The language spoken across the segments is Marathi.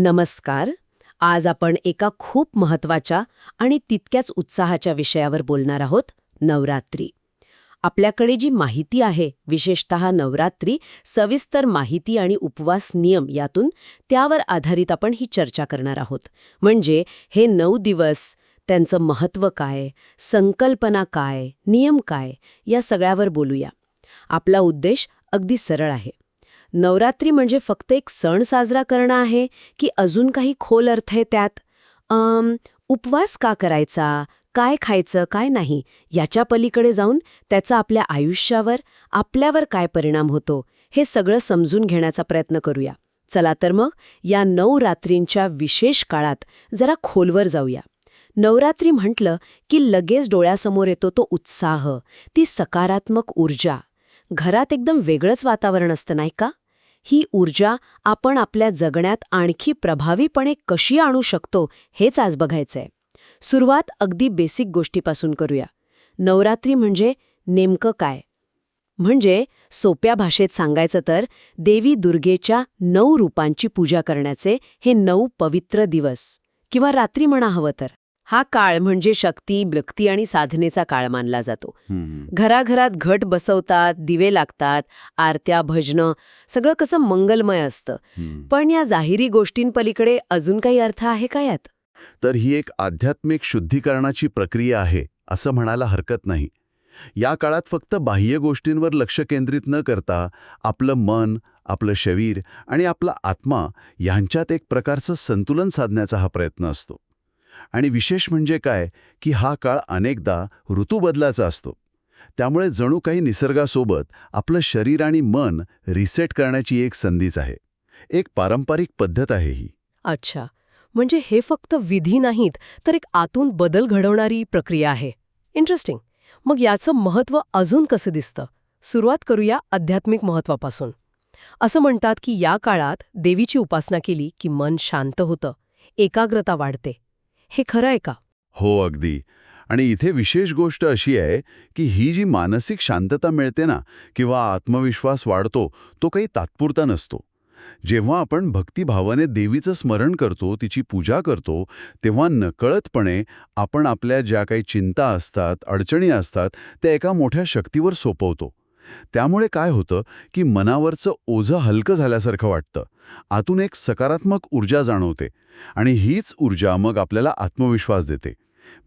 नमस्कार. आज आपण एका खूप महत्त्वाच्या आणि तितक्याच उत्साहाच्या विषयावर बोलणार आहोत नवरात्री. आपल्याकडे जी माहिती आहे विशेषत नवरात्री सविस्तर माहिती आणि उपवास नियम यातून त्यावर आधारित आपण ही चर्चा करणार आहोत. म्हणजे हे नऊ दिवस त्यांचं महत्त्व काय संकल्पना काय नियम काय या सगळ्यावर बोलूया. आपला उद्देश अगदी सरळ आहे. नवरात्री म्हणजे फक्त एक सण साजरा करणं आहे की अजून काही खोल अर्थ आहे त्यात? उपवास का करायचा? काय खायचं? काय नाही? याच्या पलीकडे जाऊन त्याचा आपल्या आयुष्यावर आपल्यावर काय परिणाम होतो? हे सगळं समजून घेण्याचा प्रयत्न करूया. चला तर मग या नऊ रात्रींच्या विशेष काळात जरा खोलवर जाऊया. नवरात्री म्हटलं की लगेच डोळ्यासमोर येतो तो उत्साह ती सकारात्मक ऊर्जा. घरात एकदम वेगळंच वातावरण असतं नाही का? ही ऊर्जा आपण आपल्या जगण्यात आणखी प्रभावीपणे कशी आणू शकतो हेच आज बघायचंय. सुरुवात अगदी बेसिक गोष्टीपासून करूया. नवरात्री म्हणजे नेमकं काय? म्हणजे सोप्या भाषेत सांगायचं तर देवी दुर्गेच्या नऊ रूपांची पूजा करण्याचे हे नऊ पवित्र दिवस किंवा रात्री म्हणा हवं तर. हा काळ म्हणजे शक्ती भक्ती आणि साधनेचा काळ मानला जातो. घराघरात घट बसवतात दिवे लागतात आरत्या भजनं सगळं कसं मंगलमय असतं. पण या जाहिरी गोष्टींपलीकडे अजून काही अर्थ आहे का यात? तर ही एक आध्यात्मिक शुद्धीकरणाची प्रक्रिया आहे असं म्हणायला हरकत नाही. या काळात फक्त बाह्य गोष्टींवर लक्ष केंद्रित न करता आपलं मन आपलं शरीर आणि आपला आत्मा यांच्यात एक प्रकारचं संतुलन साधण्याचा हा प्रयत्न असतो. आणि विशेष म्हणजे काय की हा काळ अनेकदा ऋतूबदलाचा असतो. त्यामुळे जणू काही निसर्गासोबत आपलं शरीर आणि मन रिसेट करण्याची एक संधीच आहे. एक पारंपरिक पद्धत आहे ही. अच्छा. म्हणजे हे फक्त विधी नाहीत तर एक आतून बदल घडवणारी प्रक्रिया आहे. इंटरेस्टिंग मग याचं महत्त्व अजून कसं दिसतं? सुरुवात करूया आध्यात्मिक महत्वापासून असं म्हणतात की या काळात देवीची उपासना केली की मन शांत होतं एकाग्रता वाढते. हे खरं आहे का? हो अगदी. आणि इथे विशेष गोष्ट अशी आहे की ही जी मानसिक शांतता मिळते ना किंवा आत्मविश्वास वाढतो तो काही तात्पुरता नसतो. जेव्हा आपण भक्तिभावाने देवीचं स्मरण करतो तिची पूजा करतो तेव्हा नकळतपणे आपण आपल्या ज्या काही चिंता असतात अडचणी असतात त्या एका मोठ्या शक्तीवर सोपवतो. त्यामुळे काय होतं की मनावरचं ओझं हलकं झाल्यासारखं वाटतं. आतून एक सकारात्मक ऊर्जा जाणवते आणि हीच ऊर्जा मग आपल्याला आत्मविश्वास देते.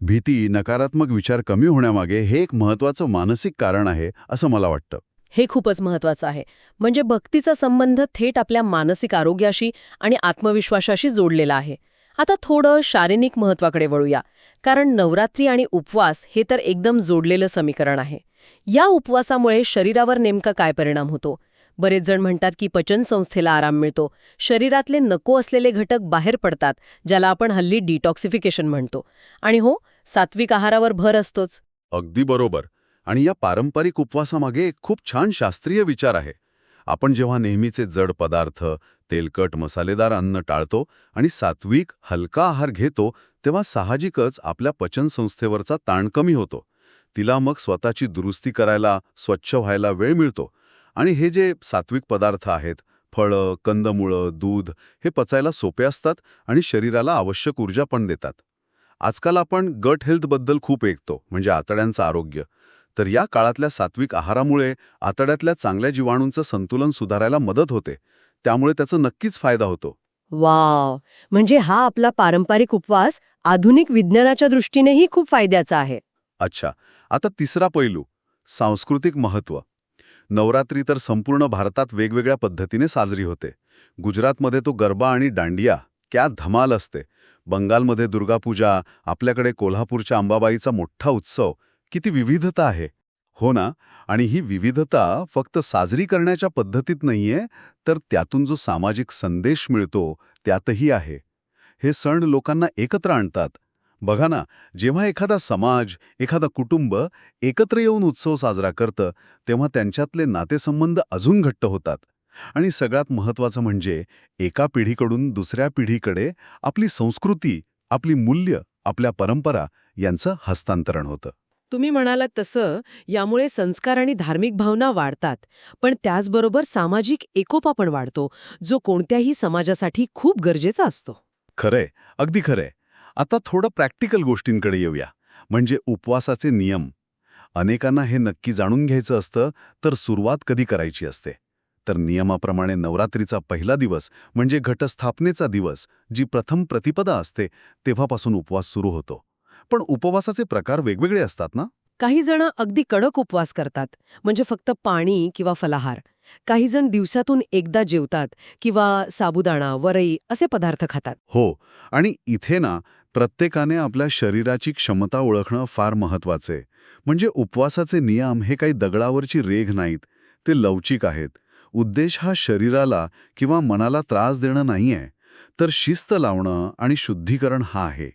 भीती नकारात्मक विचार कमी होण्यामागे हे एक महत्त्वाचं मानसिक कारण आहे असं मला वाटतं. हे खूपच महत्वाचं आहे. म्हणजे भक्तीचा संबंध थेट आपल्या मानसिक आरोग्याशी आणि आत्मविश्वासाशी जोडलेला आहे. आता थोडं शारीरिक महत्वाकडे वळूया. कारण नवरात्री आणि उपवास हे तर एकदम जोडलेलं समीकरण आहे. या उपवासामुळे शरीरावर नेमका काय परिणाम होतो? बरेच जण म्हणतात की पचनसंस्थेला आराम मिळतो. शरीरातले नको असलेले घटक बाहेर पडतात ज्याला आपण हल्ली डिटॉक्सिफिकेशन म्हणतो. आणि हो सात्विक आहारावर भर असतोच. अगदी बरोबर. आणि या पारंपरिक उपवासामागे एक खूप छान शास्त्रीय विचार आहे. आपण जेव्हा नेहमीचे जड पदार्थ तेलकट मसालेदार अन्न टाळतो आणि सात्विक हलका आहार घेतो तेव्हा साहजिकच आपल्या पचनसंस्थेवरचा ताण कमी होतो. तिला मग स्वतःची दुरुस्ती करायला स्वच्छ व्हायला वेळ मिळतो. आणि हे जे सात्विक पदार्थ आहेत फळं कंदमुळं दूध हे पचायला सोपे असतात आणि शरीराला आवश्यक ऊर्जा पण देतात. आजकाल आपण गट हेल्थबद्दल खूप ऐकतो म्हणजे आतड्यांचं आरोग्य. तर या काळातल्या सात्विक आहारामुळे आतड्यातल्या चांगल्या जीवाणूंचं संतुलन सुधारायला मदत होते. त्यामुळे त्याचा नक्कीच फायदा होतो. वा म्हणजे हा आपला पारंपरिक उपवास आधुनिक विज्ञानाच्या दृष्टीनेही खूप फायद्याचा आहे. अच्छा आता तिसरा पैलू सांस्कृतिक महत्त्व नवरात्री तर संपूर्ण भारतात वेगवेगळ्या पद्धतीने साजरी होते. गुजरातमध्ये तो गरबा आणि दांडिया क्या धमाल असते. बंगालमध्ये दुर्गापूजा आपल्याकडे कोल्हापूरच्या अंबाबाईचा मोठा उत्सव किती विविधता आहे. हो ना आणि ही विविधता फक्त साजरी करण्याच्या पद्धतीत नाहीये तर त्यातून जो सामाजिक संदेश मिळतो त्यातही आहे. हे सण लोकांना एकत्र आणतात बघा ना जेव्हा एखादा समाज एखादा कुटुंब एकत्र येऊन उत्सव साजरा करतं तेव्हा त्यांच्यातले नातेसंबंध अजून घट्ट होतात. आणि सगळ्यात महत्त्वाचं म्हणजे एका पिढीकडून दुसऱ्या पिढीकडे आपली संस्कृती आपली मूल्य आपल्या परंपरा यांचं हस्तांतरण होतं. तुम्ही म्हणालात तसं यामुळे संस्कार आणि धार्मिक भावना वाढतात. पण त्याचबरोबर सामाजिक एकोपा पण वाढतो जो कोणत्याही समाजासाठी खूप गरजेचा असतो. खरंय. अगदी खरंय. आता थोडं प्रॅक्टिकल गोष्टींकडे येऊया. म्हणजे उपवासाचे नियम. अनेकांना हे नक्की जाणून घ्यायचं असतं तर सुरुवात कधी करायची असते? तर नियमाप्रमाणे नवरात्रीचा पहिला दिवस म्हणजे घटस्थापनेचा दिवस जी प्रथम प्रतिपदा असते तेव्हापासून उपवास सुरू होतो. पण उपवासाचे प्रकार वेगवेगळे असतात ना? काही जण अगदी कडक उपवास करतात म्हणजे फक्त पाणी किंवा फलाहार. काही जण दिवसातून एकदा जेवतात किंवा साबुदाणा वरई असे पदार्थ खातात. हो आणि इथे ना प्रत्येकाने आपल्या शरीराची क्षमता ओळखणं फार महत्त्वाचे म्हणजे उपवासाचे नियम हे काही दगडावरची रेघ नाहीत ते लवचिक आहेत. उद्देश हा शरीराला किंवा मनाला त्रास देणं नाहीये तर शिस्त लावणं आणि शुद्धीकरण हा आहे.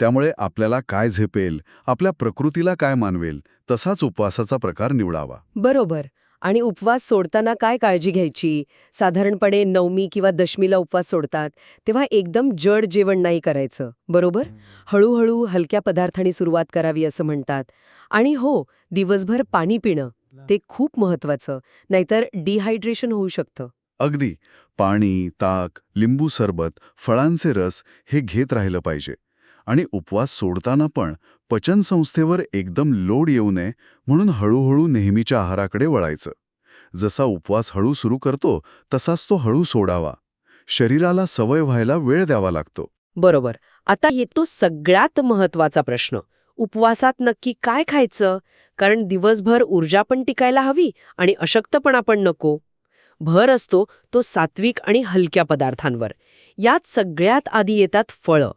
त्यामुळे आपल्याला काय झेपेल आपल्या प्रकृतीला काय मानवेल तसाच उपवासाचा प्रकार निवडावा. बरोबर. आणि उपवास सोडताना काय काळजी घ्यायची? साधारणपणे नवमी किंवा दशमीला उपवास सोडतात तेव्हा एकदम जड जेवण नाही करायचं बरोबर? हळूहळू हलक्या पदार्थांनी सुरुवात करावी असं म्हणतात. आणि हो दिवसभर पाणी पिणं ते खूप महत्वाचं नाहीतर डिहायड्रेशन होऊ शकतं. अगदी. पाणी ताक लिंबू सरबत फळांचे रस हे घेत राहिलं पाहिजे. आणि उपवास सोडताना पण पचनसंस्थेवर एकदम लोड येऊ नये म्हणून हळूहळू नेहमीच्या आहाराकडे वळायचं. जसा उपवास हळू सुरू करतो तसाच तो हळू सोडावा. शरीराला सवय व्हायला वेळ द्यावा लागतो. बरोबर. आता येतो सगळ्यात महत्त्वाचा प्रश्न. उपवासात नक्की काय खायचं? कारण दिवसभर ऊर्जा पण टिकायला हवी आणि अशक्तपणा पण नको. भर असतो तो सात्विक आणि हलक्या पदार्थांवर. यात सगळ्यात आधी येतात फळं.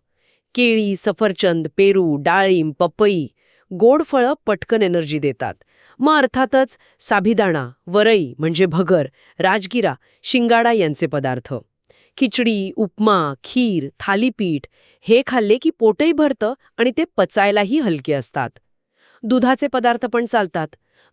केळी सफरचंद पेरू डाळिंब पपई गोड फळं पटकन एनर्जी देतात. मग अर्थातच साभिदाणा वरई म्हणजे भगर राजगिरा शिंगाडा यांचे पदार्थ. खिचडी उपमा खीर थालीपीठ हे खाल्ले की पोटही भरतं आणि ते पचायलाही हलके असतात. दुधाचे पदार्थ पण चालतात.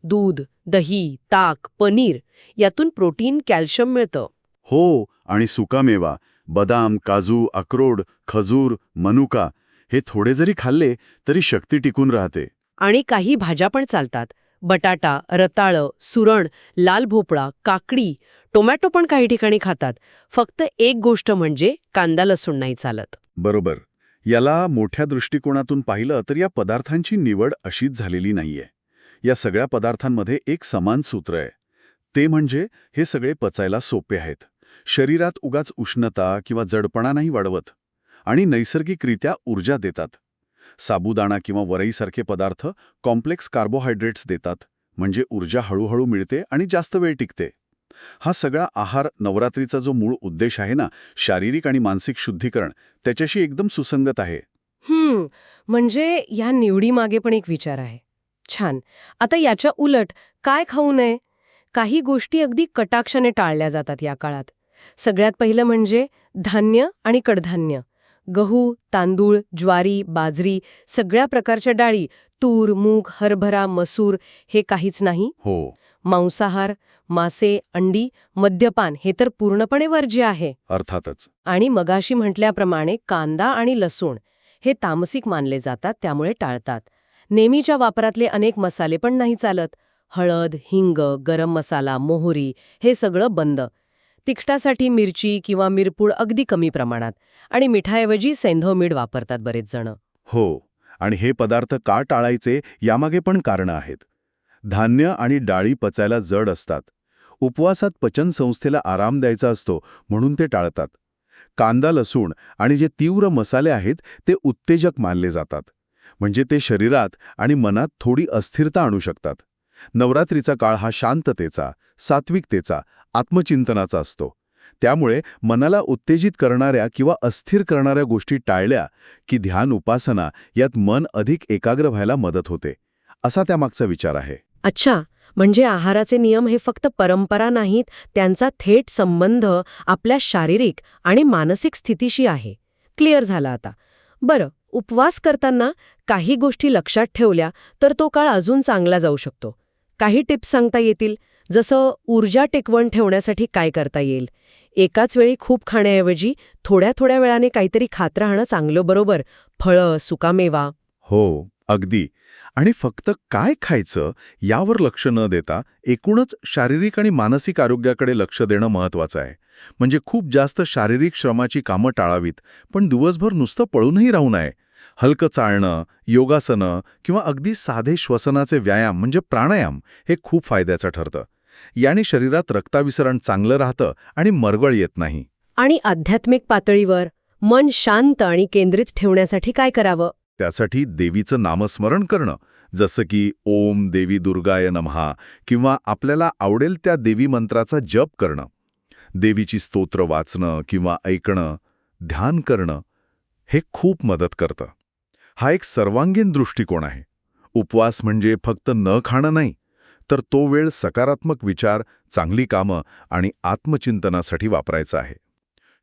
दूध दही ताक पनीर यातून प्रोटीन कॅल्शियम मिळतं. हो आणि सुकामेवा बदाम काजू अक्रोड खजूर मनुका हे थोडे जरी खाल्ले तरी शक्ती टिकून राहते. आणि काही भाज्या पण चालतात. बटाटा रताळं सुरण लाल भोपळा काकडी टोमॅटो पण काही ठिकाणी खातात. फक्त एक गोष्ट म्हणजे कांदा लसूण नाही चालत. बरोबर. याला मोठ्या दृष्टिकोनातून पाहिलं तर या पदार्थांची निवड अशीच झालेली नाहीये. या सगळ्या पदार्थांमध्ये एक समान सूत्र आहे. ते म्हणजे हे सगळे पचायला सोपे आहेत. शरीरात उगाच उष्णता किंवा जडपणा नाही वाढवत आणि नैसर्गिकरित्या ऊर्जा देतात. साबुदाणा किंवा वरईसारखे पदार्थ कॉम्प्लेक्स कार्बोहायड्रेट्स देतात म्हणजे ऊर्जा हळूहळू मिळते आणि जास्त वेळ टिकते. हा सगळा आहार नवरात्रीचा जो मूळ उद्देश आहे ना शारीरिक आणि मानसिक शुद्धीकरण त्याच्याशी एकदम सुसंगत आहे. हम्म म्हणजे या निवडीमागे पण एक विचार आहे. छान. आता याच्या उलट काय खाऊ नये? काही गोष्टी अगदी कटाक्षाने टाळल्या जातात या काळात. सगळ्यात पहिलं म्हणजे धान्य आणि कडधान्य. गहू तांदूळ ज्वारी बाजरी सगळ्या प्रकारच्या डाळी तूर मूग हरभरा मसूर हे काहीच नाही. हो. मांसाहार मासे अंडी मद्यपान हे तर पूर्णपणे वर्ज्य आहे. अर्थातच. आणि मगाशी म्हटल्याप्रमाणे कांदा आणि लसूण हे तामसिक मानले जातात त्यामुळे टाळतात. नेहमीच्या वापरातले अनेक मसाले पण नाही चालत. हळद हिंग गरम मसाला मोहरी हे सगळं बंद. तिखटासाठी मिरची किंवा मिरपूड अगदी कमी प्रमाणात आणि मिठाऐवजी सैंधव मीठ वापरतात बरेच जण. हो आणि हे पदार्थ का टाळायचे यामागे पण कारणं आहेत. धान्य आणि डाळी पचायला जड असतात. उपवासात पचनसंस्थेला आराम द्यायचा असतो म्हणून ते टाळतात. कांदा लसूण आणि जे तीव्र मसाले आहेत ते उत्तेजक मानले जातात. म्हणजे ते शरीरात आणि मनात थोडी अस्थिरता आणू शकतात. नवरात्रीचा काळ हा शांततेचा सात्विकतेचा आत्मचिंतनाचा असतो. त्यामुळे मनाला उत्तेजित करणाऱ्या किंवा अस्थिर करणाऱ्या गोष्टी टाळल्या की ध्यान उपासना यात मन अधिक एकाग्र व्हायला मदत होते. असा त्यामागचा विचार आहे. अच्छा म्हणजे आहाराचे नियम हे फक्त परंपरा नाहीत त्यांचा थेट संबंध आपल्या शारीरिक आणि मानसिक स्थितीशी आहे. क्लिअर झाला आता. बरं उपवास करताना काही गोष्टी लक्षात ठेवल्या तर तो काळ अजून चांगला जाऊ शकतो. काही टिप्स सांगता येतील? जसं ऊर्जा टिकवण ठेवण्यासाठी काय करता येईल? एकाच वेळी खूप खाण्याऐवजी थोड्या थोड्या वेळाने काहीतरी खात राहणं चांगलं बरोबर. फळं सुकामेवा. हो अगदी. आणि फक्त काय खायचं यावर लक्ष न देता एकूणच शारीरिक आणि मानसिक आरोग्याकडे लक्ष देणं महत्वाचं आहे. म्हणजे खूप जास्त शारीरिक श्रमाची कामं टाळावीत पण दिवसभर नुसतं पळूनही राहू नये. हलकं चालणं योगासनं किंवा अगदी साधे श्वसनाचे व्यायाम म्हणजे प्राणायाम हे खूप फायद्याचं ठरतं. याने शरीरात रक्ताविसरण चांगलं राहतं आणि मरगळ येत नाही. आणि आध्यात्मिक पातळीवर मन शांत आणि केंद्रित ठेवण्यासाठी काय करावं? त्यासाठी देवीचं नामस्मरण करणं जसं की ओम देवी दुर्गाय नमहा किंवा आपल्याला आवडेल त्या देवी मंत्राचा जप करणं. देवीची स्तोत्र वाचणं किंवा ऐकणं ध्यान करणं हे खूप मदत करतं. हा एक सर्वांगीण दृष्टिकोन आहे. उपवास म्हणजे फक्त न खाणं नाही तर तो वेळ सकारात्मक विचार चांगली कामं आणि आत्मचिंतनासाठी वापरायचा आहे.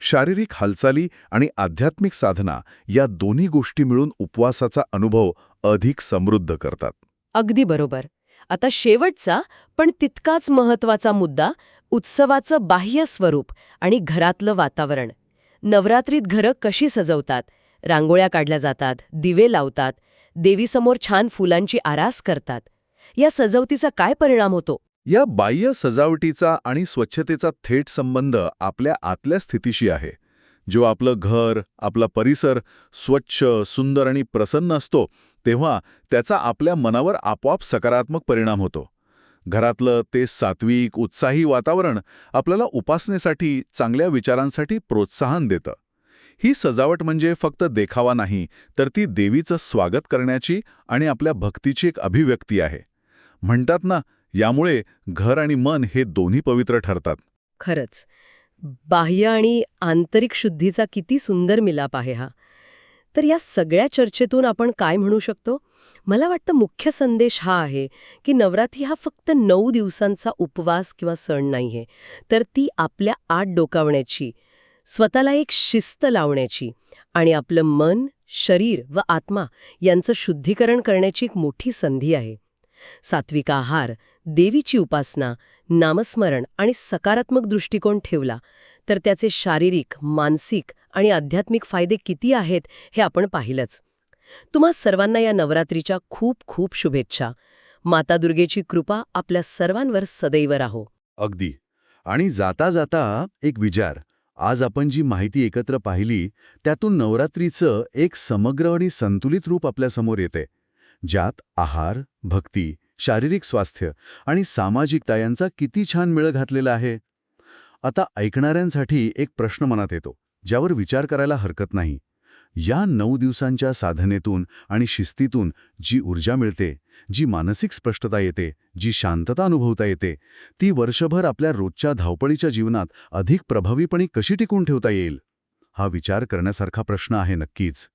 शारीरिक हालचाली आणि आध्यात्मिक साधना या दोन्ही गोष्टी मिळून उपवासाचा अनुभव अधिक समृद्ध करतात. अगदी बरोबर. आता शेवटचा पण तितकाच महत्त्वाचा मुद्दा उत्सवाचं बाह्य स्वरूप आणि घरातलं वातावरण. नवरात्रीत घरं कशी सजवतात? रांगोळ्या काढल्या जातात दिवे लावतात देवीसमोर छान फुलांची आरास करतात. या सजावटीचा काय परिणाम होतो? या बाह्य सजावटीचा आणि स्वच्छतेचा थेट संबंध आपल्या आतल्या स्थितीशी आहे. जेव्हा आपलं घर आपला परिसर स्वच्छ सुंदर आणि प्रसन्न असतो तेव्हा त्याचा आपल्या मनावर आपोआप सकारात्मक परिणाम होतो. घरातलं ते सात्विक उत्साही वातावरण आपल्याला उपासनेसाठी चांगल्या विचारांसाठी प्रोत्साहन देतं. ही सजावट म्हणजे फक्त देखावा नाही तर ती देवीचं स्वागत करण्याची आणि आपल्या भक्तीची एक अभिव्यक्ती आहे. म्हणतात ना यामुळे घर आणि मन हे दोन्ही पवित्र ठरतात. खरंच. बाह्य आणि आंतरिक शुद्धीचा किती सुंदर मिलाप आहे हा. तर या सगळ्या चर्चेतून आपण काय म्हणू शकतो? मला वाटतं मुख्य संदेश हा आहे की नवरात्री हा फक्त नऊ दिवसांचा उपवास किंवा सण नाहीये तर ती आपल्या आत डोकावण्याची स्वतःला एक शिस्त लावण्याची आणि आपलं मन शरीर व आत्मा यांचं शुद्धीकरण करण्याची एक मोठी संधी आहे. सात्विक आहार देवीची उपासना नामस्मरण आणि सकारात्मक दृष्टिकोन ठेवला तर त्याचे शारीरिक मानसिक आणि आध्यात्मिक फायदे किती आहेत हे आपण पाहिलंच. तुम्हा सर्वांना या नवरात्रीच्या खूप खूप शुभेच्छा. माता दुर्गेची कृपा आपल्या सर्वांवर सदैव राहो. अगदी. आणि जाता जाता एक विचार. आज आपण जी माहिती एकत्र पाहिली त्यातून नवरात्रीचं एक समग्र आणि संतुलित रूप आपल्यासमोर येते. ज्यात आहार भक्ती शारीरिक स्वास्थ्य आणि सामाजिकता यांचा किती छान मेळ घातलेला आहे. आता ऐकणाऱ्यांसाठी एक प्रश्न मनात येतो ज्यावर विचार करायला हरकत नाही. या नऊ दिवसांच्या साधनेतून आणि शिस्तीतून जी ऊर्जा मिळते जी मानसिक स्पष्टता येते जी शांतता अनुभवता येते ती वर्षभर आपल्या रोजच्या धावपळीच्या जीवनात अधिक प्रभावीपणे कशी टिकून ठेवता येईल? हा विचार करण्यासारखा प्रश्न आहे नक्कीच.